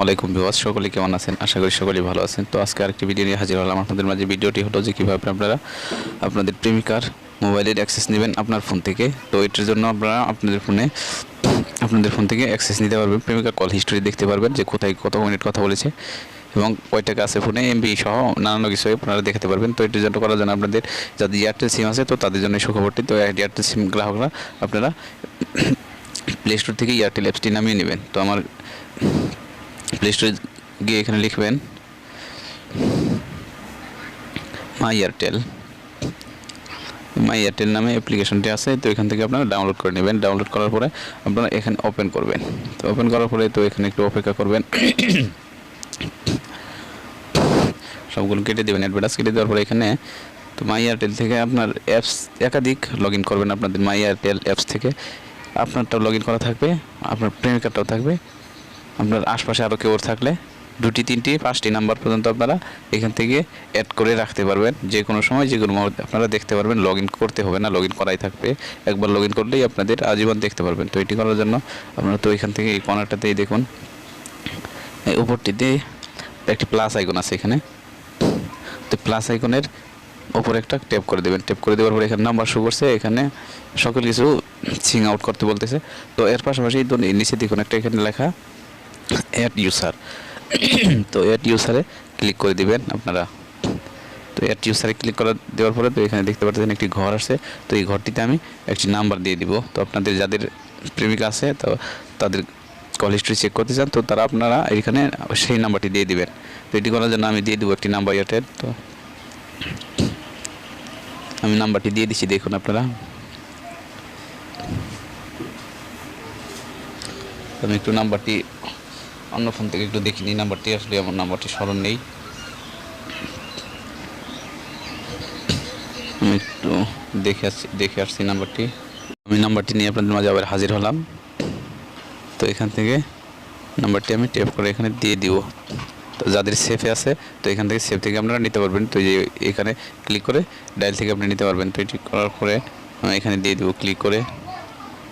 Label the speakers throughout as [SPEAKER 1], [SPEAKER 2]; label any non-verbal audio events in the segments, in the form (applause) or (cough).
[SPEAKER 1] ওয়ালাইকুম বিওয়াজ সকলে কেমন আছেন? আশা করি সকলেই ভালো আছেন। তো আজকে আরেকটি ভিডিও নিয়ে হাজির হলাম। আপনাদের মাঝে ভিডিওটি হলো যে কীভাবে আপনারা আপনাদের প্রেমিকার মোবাইলের অ্যাক্সেস নেবেন আপনার ফোন থেকে। তো এটার জন্য আপনারা আপনাদের ফোনে আপনাদের ফোন থেকে অ্যাক্সেস নিতে পারবেন। প্রেমিকার কল হিস্টোরি দেখতে পারবেন যে কোথায় কত মিনিট কথা বলেছে এবং কয় টাকা আছে ফোনে এমবি সহ নানান কিছু আপনারা দেখতে পারবেন। তো এটার জন্য করার জন্য আপনাদের, যাদের এয়ারটেল সিম আছে, তো তাদের জন্য সুখবরটি, তো এয়ারটেল সিম গ্রাহকরা আপনারা (clears throat) প্লে স্টোর থেকে এয়ারটেল অ্যাপসটি নামিয়ে নেবেন। তো আমার প্লে স্টোরে গিয়ে এখানে লিখবেন মাই এয়ারটেল মাই এয়ারটেল নামে অ্যাপ্লিকেশনটি আছে, তো এখান থেকে আপনারা ডাউনলোড করে নেবেন। ডাউনলোড করার পরে আপনারা এখানে ওপেন করবেন। তো ওপেন করার পরে তো এখানে একটু অপেক্ষা করবেন। সবগুলো কেটে দেবেন, অ্যাডভার্টাইজ কেটে দেওয়ার পরে এখানে তো মাই এয়ারটেল থেকে আপনার অ্যাপস একাধিক লগ করবেন আপনাদের মাই এয়ারটেল অ্যাপস থেকে। আপনারটাও লগ করা থাকবে, আপনার প্রেমিকারটাও থাকবে। আপনার আশপাশে আরও কেউ থাকলে দুটি, তিনটি, পাঁচটি নাম্বার পর্যন্ত আপনারা এখান থেকে অ্যাড করে রাখতে পারবেন। যে কোনো সময়, যে কোনো মুহূর্তে আপনারা দেখতে পারবেন লগ করতে হবে না লগ করাই থাকবে। একবার লগ ইন করলেই আপনাদের আজীবন দেখতে পারবেন। তো এটি করার জন্য আপনারা তো এখান থেকে এই কর্নারটাতেই দেখুন। উপরটিতে একটি প্লাস আইকন আছে এখানে। তো প্লাস আইকনের ওপরে একটা ট্যাপ করে দেবেন। ট্যাপ করে দেওয়ার পরে এখানে নাম্বার শো করছে। এখানে সকল কিছু সিং আউট করতে বলতেছে। তো এর পাশাপাশি নিচে দেখুন, একটা এখানে লেখা অ্যাড ইউসার (coughs) তো অ্যাড ইউসারে ক্লিক করে দিবেন আপনারা। তো অ্যাড ইউসারে ক্লিক করে দেওয়ার পরে তো এখানে দেখতে পাচ্ছেন একটি ঘর আছে। তো এই ঘরটিতে আমি একটি নাম্বার দিয়ে দিব। তো আপনাদের যাদের প্রেমিকা আছে, তো তাদের কল হিস্ট্রি চেক করতে চান, তো তারা আপনারা এখানে সেই নাম্বারটি দিয়ে দিবেন। তো এটি করার জন্য আমি দিয়ে দেবো একটি নাম্বার এয়ারটেল তো আমি নাম্বারটি দিয়ে দিচ্ছি, দেখুন আপনারা। আমি একটু নাম্বারটি অন্য ফোন থেকে একটু দেখি নিই নাম্বারটি, আসলে আমার নাম্বারটি স্মরণ নেই। আমি একটু দেখে আসছি দেখে আসছি নাম্বারটি। আমি নাম্বারটি নিয়ে আপনাদের মাঝে আবার হাজির হলাম। তো এখান থেকে নাম্বারটি আমি টেপ করে এখানে দিয়ে দিব। তো যাদের সেফে আছে, তো এখান থেকে সেফ থেকে আপনারা নিতে পারবেন। তো যে এখানে ক্লিক করে ডায়াল থেকে আপনি নিতে পারবেন। তো এটি করার পরে আমি এখানে দিয়ে দেবো ক্লিক করে।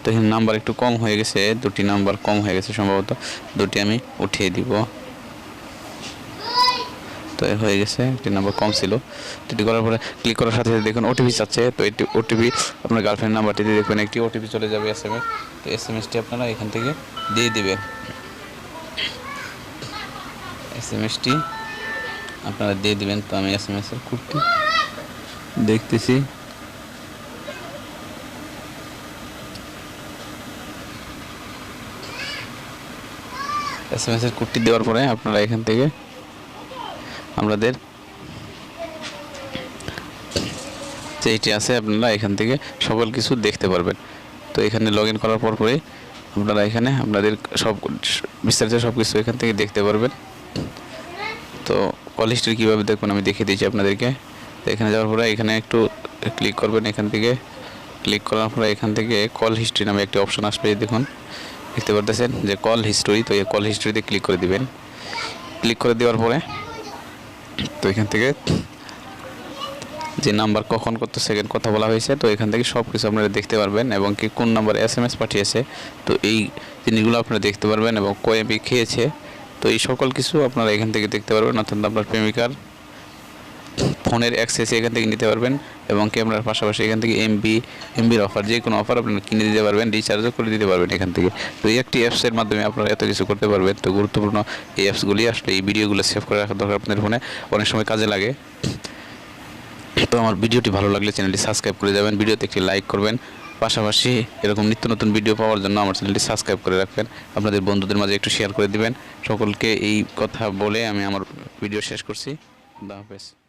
[SPEAKER 1] তো এখানে নাম্বার একটু কম হয়ে গেছে, দুটি নাম্বার কম হয়ে গেছে সম্ভবত। দুটি আমি উঠিয়ে দিব। তো হয়ে গেছে, একটি নাম্বার কম ছিল। তো এটি করার পরে ক্লিক করার সাথে সাথে দেখুন ওটিপি চাচ্ছে। তো এটি ওটিপি আপনার গার্লফ্রেন্ড নাম্বারটিতে দেখবেন, একটি ওটিপি চলে যাবে এস এম এস তো এস এম এসটি আপনারা এখান থেকে দিয়ে দিবেন। এস এম এসটি আপনারা দিয়ে দিবেন। তো আমি এস এম এসের কুর্তি দেখতেছি। এস এম এসের কুর্তি দেওয়ার পরে আপনারা এখান থেকে আপনাদের যেইটি আছে, আপনারা এখান থেকে সকল কিছু দেখতে পারবেন। তো এখানে লগ ইন করার পর পরে আপনারা এখানে আপনাদের সব বিস্তারিত সব কিছু এখান থেকে দেখতে পারবেন। তো কল হিস্ট্রি কীভাবে দেখবেন আমি দেখিয়ে দিয়েছি আপনাদেরকে। তো এখানে যাওয়ার পরে এখানে একটু ক্লিক করবেন, এখান থেকে ক্লিক করার পরে এখান থেকে কল হিস্ট্রি নামে একটি অপশন আসবে, দেখুন। দেখতে পারতেছেন যে কল হিস্টোরি তো এই কল হিস্টোরিতে ক্লিক করে দিবেন। ক্লিক করে দেওয়ার পরে, তো এখান থেকে যে নাম্বার কখন কত সেকেন্ড কথা বলা হয়েছে, তো এখান থেকে সব কিছু আপনারা দেখতে পারবেন এবং কি কোন নাম্বার এস এম এস পাঠিয়েছে, তো এই জিনিসগুলো আপনারা দেখতে পারবেন এবং কয় খেয়েছে, তো এই সকল কিছু আপনারা এখান থেকে দেখতে পারবেন, অর্থাৎ আপনার প্রেমিকার ফোনের অ্যাক্সেস এখান থেকে নিতে পারবেন এবং ক্যামেরার পাশাপাশি এখান থেকে এমবি এমবির অফার যে কোনো অফার আপনারা কিনে দিতে পারবেন রিচার্জও করে দিতে পারবেন এখান থেকে। তো এই একটি অ্যাপসের মাধ্যমে আপনারা এত কিছু করতে পারবেন। তো গুরুত্বপূর্ণ এই অ্যাপসগুলি আসলে এই ভিডিওগুলো সেভ করে রাখা দরকার আপনাদের ফোনে। অনেক সময় কাজে লাগে। তো আমার ভিডিওটি ভালো লাগলে চ্যানেলটি সাবস্ক্রাইব করে যাবেন। ভিডিওতে একটি লাইক করবেন। পাশাপাশি এরকম নিত্য নতুন ভিডিও পাওয়ার জন্য আমার চ্যানেলটি সাবস্ক্রাইব করে রাখবেন। আপনাদের বন্ধুদের মাঝে একটু শেয়ার করে দিবেন। সকলকে এই কথা বলে আমি আমার ভিডিও শেষ করছি। আল্লাহ হাফেজ।